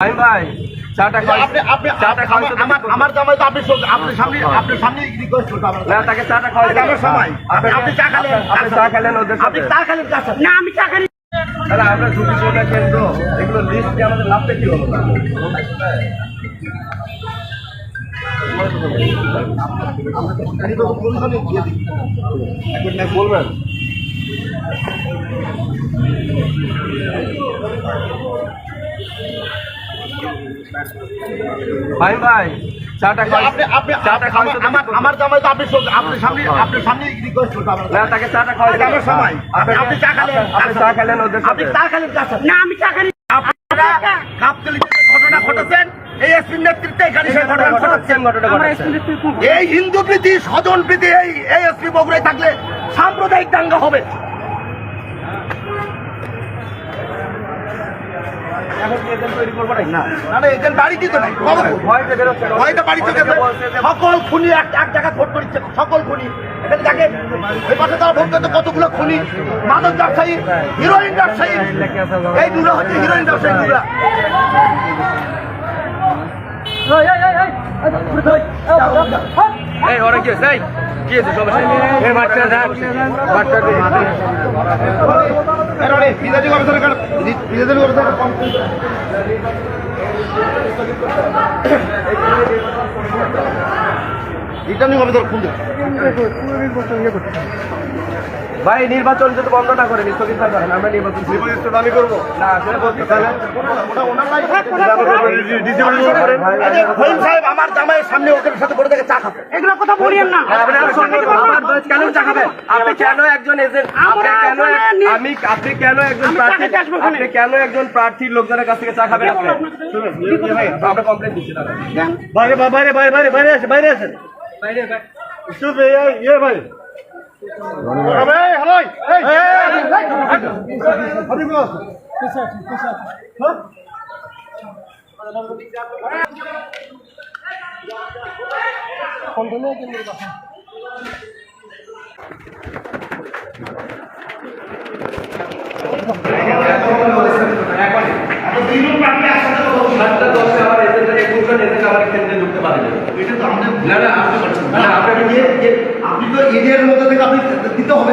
ভাই ভাই চাটা আপনি আপনি চাটা আমার আমার জামাই তো আপনি সব- সামনে আপনার সামনে রিকোয়েস্ট করতে না তাকে চাটা খাওয়াই আমার সময়। আপনি চা খেলেন। আপনি চা খেলেন ওদের আপনি চা খেলেন না আমি চা খালি তাহলে আমরা ঝুঁকি চোটা কেন্দ্র এগুলো লিস্ট দিয়ে আমাদের লাভটা কি হলো না বলবেন। ভাই ভাই চাটা খাই আপনি আপনি চাটা তো আমার আমার জামাই তো আপনি আপনার সামনে আপনার সামনে রিকোয়েস্ট করতে আমার না তাকে চাটা খাওয়াই এটা আমার সময়। আপনি আপনি চা খেলেন। আপনি চা খেলেন ওদের আপনি চা খেলেন সাথে? না আমি চা খালি আপনারা গাবতলীতে যে ঘটনা ঘটেছেন এই এসপির নেতৃত্বে এখানে সেই ঘটনা ঘটাচ্ছেন ঘটনা ঘটাচ্ছেন। এই হিন্দু প্রীতি স্বজন প্রীতি এই এই এসপি বগুড়ায় থাকলে সাম্প্রদায়িক দাঙ্গা হবে এখন কি এজেন্ট তৈরি করব নাকি? না না এখানে বাড়িতে তো নাই ভয়তে বেরোচ্ছে না। ভয়টা বাড়ি থেকে অনেকে বলছে যে- সকল খুনি এক এক জায়গায় ভোট করেছে সকল খুনি। এখানে দেখেন ওই পাশে তারা ভোট করতে কতগুলো খুনি। মাদক ব্যবসায়ী হিরোইন ব্যবসায়ী। এই দুটো হচ্ছে হিরোইন ব্যবসায়ী দুরা এই ওরা কি? এই, কি হয়েছে সমস্যা? এই বাচ্চা যাক, বাচ্চা দিক। গবেষণা অফিসার বিজেপি গবেষণা কম রিটার্নিং অফিসার ভাই নির্বাচন যদি বন্ধ না করেন স্থগিত না আমরা নির্বাচন দাবি করব না সেটা বলতে তাহলে আমার জামাইয়ের সামনে ওদের সাথে করে দেখে চা খাবে এগুলো কথা বলিয়েন না আপনি আর শুনুন, আমার বয়স কেন চা? আপনি কেন একজন এজেন্ট আপনি কেন এক- আসলে নি- আমি আপনি কেন একজন প্রার্থী। আপনি কেন একজন প্রার্থীর লোকজনের কাছ থেকে চা খাবেন আপনি শুনুন আমরা কমপ্লেন দিচ্ছি বাইরে বাইরে বাইরে বাইরে বাইরে আসে বাইরে আসেন বাইরে ভাই। শুধু ইয়ে ভাই হ্যালো সাতটা দশে আমার এজেন্ট একুশজন এজেন্ট আমার কেন্দ্রে ঢুকতে পারে না এটা তো আমাদের না না আপনি বলছেন না আপনি আপনি যে- যে- আপনি তো এরিয়ার মধ্যে থেকে আপনি দিতে হবে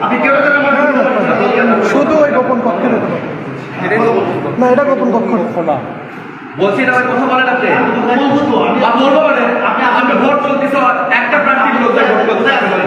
আপনি কেন কেন শুধু ওই গোপন কক্ষে না এটা গোপন কক্ষ না বলছি না কথা বলেন আপনি বলব মানে আপনি আপনি ভোট চলতেছে একটা প্রার্থীর লোকজন ভোট করতে পারে